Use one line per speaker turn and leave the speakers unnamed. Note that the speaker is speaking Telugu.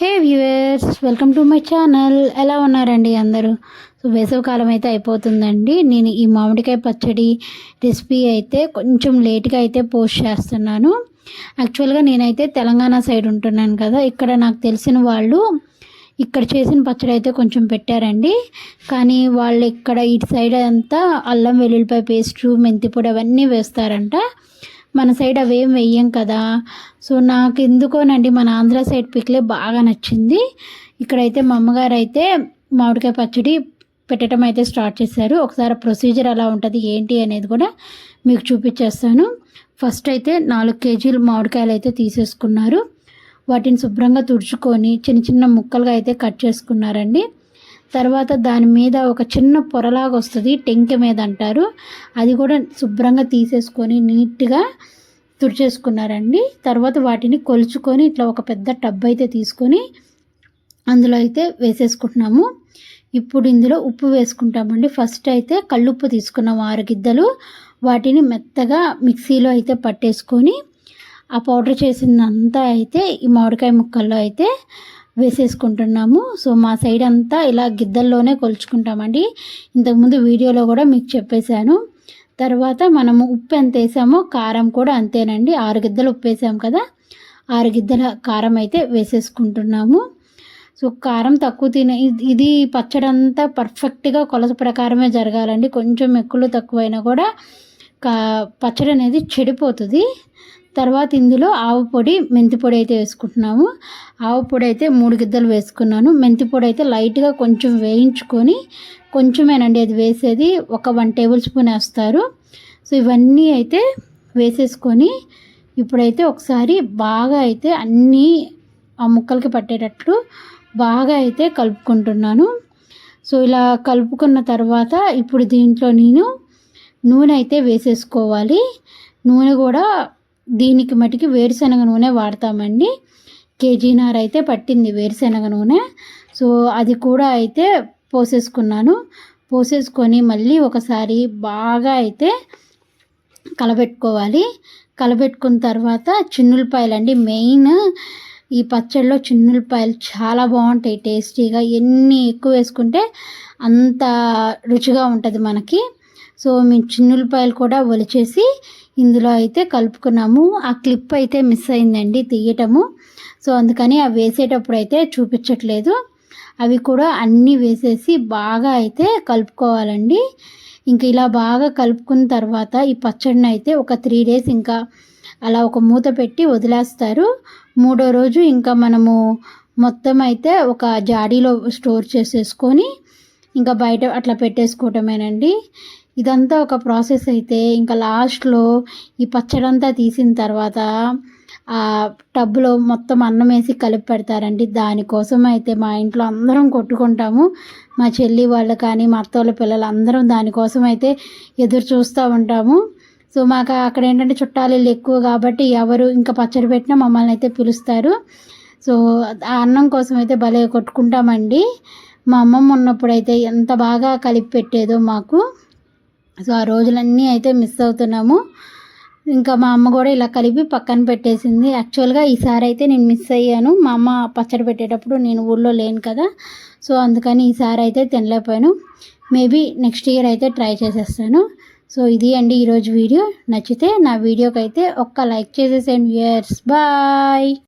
Hey viewers welcome to my channel. ఎలా ఉన్నారండి అందరూ? సో వేసవికాలం అయితే అయిపోతుందండి. నేను ఈ మామిడికాయ పచ్చడి రెసిపీ అయితే కొంచెం లేట్గా అయితే పోస్ట్ చేస్తున్నాను. యాక్చువల్గా నేనైతే తెలంగాణ సైడ్ ఉంటున్నాను కదా ఇక్కడ నాకు తెలిసిన వాళ్ళు ఇక్కడ చేసిన పచ్చడి అయితే కొంచెం పెట్టారండి. కానీ వాళ్ళు ఇక్కడ ఇటు సైడ్ అంతా అల్లం వెల్లుల్లిపాయ పేస్టు మెంతిపొడి అవన్నీ వేస్తారంట. మన సైడ్ అవేం వెయ్యం కదా. సో నాకు ఎందుకోనండి మన ఆంధ్ర సైడ్ పిక్లే బాగా నచ్చింది. ఇక్కడైతే మా అమ్మగారు అయితే మామిడికాయ పచ్చడి పెట్టడం అయితే స్టార్ట్ చేశారు. ఒకసారి ప్రొసీజర్ ఎలా ఉంటుంది ఏంటి అనేది కూడా మీకు చూపించేస్తాను. ఫస్ట్ అయితే నాలుగు కేజీలు మామిడికాయలు అయితే తీసేసుకున్నారు. వాటిని శుభ్రంగా తుడుచుకొని చిన్న చిన్న ముక్కలుగా అయితే కట్ చేసుకున్నారండి. తర్వాత దాని మీద ఒక చిన్న పొరలాగా వస్తుంది టెంక మీద అంటారు. అది కూడా శుభ్రంగా తీసేసుకొని నీట్గా తుడిచేసుకున్నారండి. తర్వాత వాటిని కొలుచుకొని ఇట్లా ఒక పెద్ద టబ్ అయితే తీసుకొని అందులో అయితే వేసేసుకుంటున్నాము. ఇప్పుడు ఇందులో ఉప్పు వేసుకుంటామండి. ఫస్ట్ అయితే కళ్ళుప్పు తీసుకున్నాము ఆరు గిద్దలు. వాటిని మెత్తగా మిక్సీలో అయితే పట్టేసుకొని ఆ పౌడర్ చేసిందంతా అయితే ఈ మామిడికాయ ముక్కల్లో అయితే వేసేసుకుంటున్నాము. సో మా సైడ్ అంతా ఇలా గిద్దల్లోనే కొలుచుకుంటామండి. ఇంతకుముందు వీడియోలో కూడా మీకు చెప్పేశాను. తర్వాత మనము ఉప్పు ఎంత వేసామో కారం కూడా అంతేనండి. ఆరు గిద్దలు ఉప్పు వేసాం కదా ఆరు గిద్దల కారం అయితే వేసేసుకుంటున్నాము. సో కారం తక్కువ తినే ఇది పచ్చడంతా పర్ఫెక్ట్గా కొలత ప్రకారమే జరగాలండి. కొంచెం ఎక్కువలు తక్కువైనా కూడా కా పచ్చడి అనేది చెడిపోతుంది. తర్వాత ఇందులో ఆవు పొడి మెంతి పొడి అయితే వేసుకుంటున్నాము. ఆవు పొడి అయితే మూడు గిద్దలు వేసుకున్నాను. మెంతి పొడి అయితే లైట్గా కొంచెం వేయించుకొని కొంచెమేనండి అది వేసేది ఒక వన్ టేబుల్ స్పూన్ వేస్తారు. సో ఇవన్నీ అయితే వేసేసుకొని ఇప్పుడైతే ఒకసారి బాగా అయితే అన్నీ ఆ ముక్కలకి పట్టేటట్లు బాగా అయితే కలుపుకుంటున్నాను. సో ఇలా కలుపుకున్న తర్వాత ఇప్పుడు దీంట్లో నేను నూనె అయితే వేసేసుకోవాలి. నూనె కూడా దీనికి మటుకి వేరుశనగ నూనె వాడతామండి. కేజీన్నర అయితే పట్టింది వేరుశనగ నూనె. సో అది కూడా అయితే పోసేసుకున్నాను. పోసేసుకొని మళ్ళీ ఒకసారి బాగా అయితే కలబెట్టుకోవాలి. కలబెట్టుకున్న తర్వాత చిన్నులపాయలు అండి మెయిన్ ఈ పచ్చడిలో చిన్నులపాయలు చాలా బాగుంటాయి టేస్టీగా. ఎన్ని ఎక్కువ వేసుకుంటే అంత రుచిగా ఉంటుంది మనకి. సో మేము చిన్నులపాయలు కూడా ఒలిచేసి ఇందులో అయితే కలుపుకున్నాము. ఆ క్లిప్ అయితే మిస్ అయిందండి తీయటము. సో అందుకని అవి వేసేటప్పుడు అయితే చూపించట్లేదు. అవి కూడా అన్నీ వేసేసి బాగా అయితే కలుపుకోవాలండి. ఇంక ఇలా బాగా కలుపుకున్న తర్వాత ఈ పచ్చడిని అయితే ఒక త్రీ డేస్ ఇంకా అలా ఒక మూత పెట్టి వదిలేస్తారు. మూడో రోజు ఇంకా మనము మొత్తం అయితే ఒక జాడీలో స్టోర్ చేసేసుకొని ఇంకా బయట అట్లా పెట్టేసుకోవటమేనండి. ఇదంతా ఒక ప్రాసెస్ అయితే ఇంకా లాస్ట్లో ఈ పచ్చడంతా తీసిన తర్వాత ఆ టబ్లో మొత్తం అన్నం వేసి కలిపి పెడతారండి. దానికోసం అయితే మా ఇంట్లో అందరం కొట్టుకుంటాము. మా చెల్లి వాళ్ళు కానీ మా అత్తోళ్ళ పిల్లలు అందరం దానికోసం అయితే ఎదురు చూస్తూ ఉంటాము. సో మాకు అక్కడ ఏంటంటే చుట్టాలు ఎక్కువ కాబట్టి ఎవరు ఇంకా పచ్చడి పెట్టినా మమ్మల్ని అయితే పిలుస్తారు. సో ఆ అన్నం కోసం అయితే భలే కొట్టుకుంటామండి. మా అమ్మమ్మ ఉన్నప్పుడు అయితే ఎంత బాగా కలిపి పెట్టేదో మాకు. సో ఆ రోజులన్నీ అయితే మిస్ అవుతున్నాము. ఇంకా మా అమ్మ కూడా ఇలా కలిపి పక్కన పెట్టేసింది. యాక్చువల్గా ఈసారి అయితే నేను మిస్ అయ్యాను. మా అమ్మ పచ్చడి పెట్టేటప్పుడు నేను ఊళ్ళో లేను కదా. సో అందుకని ఈసారి అయితే తినలేకపోయాను. మేబీ నెక్స్ట్ ఇయర్ అయితే ట్రై చేసేస్తాను. సో ఇది అండి ఈరోజు వీడియో. నచ్చితే నా వీడియోకి అయితే ఒక్క లైక్ చేసేసేయండి వ్యూయర్స్ బాయ్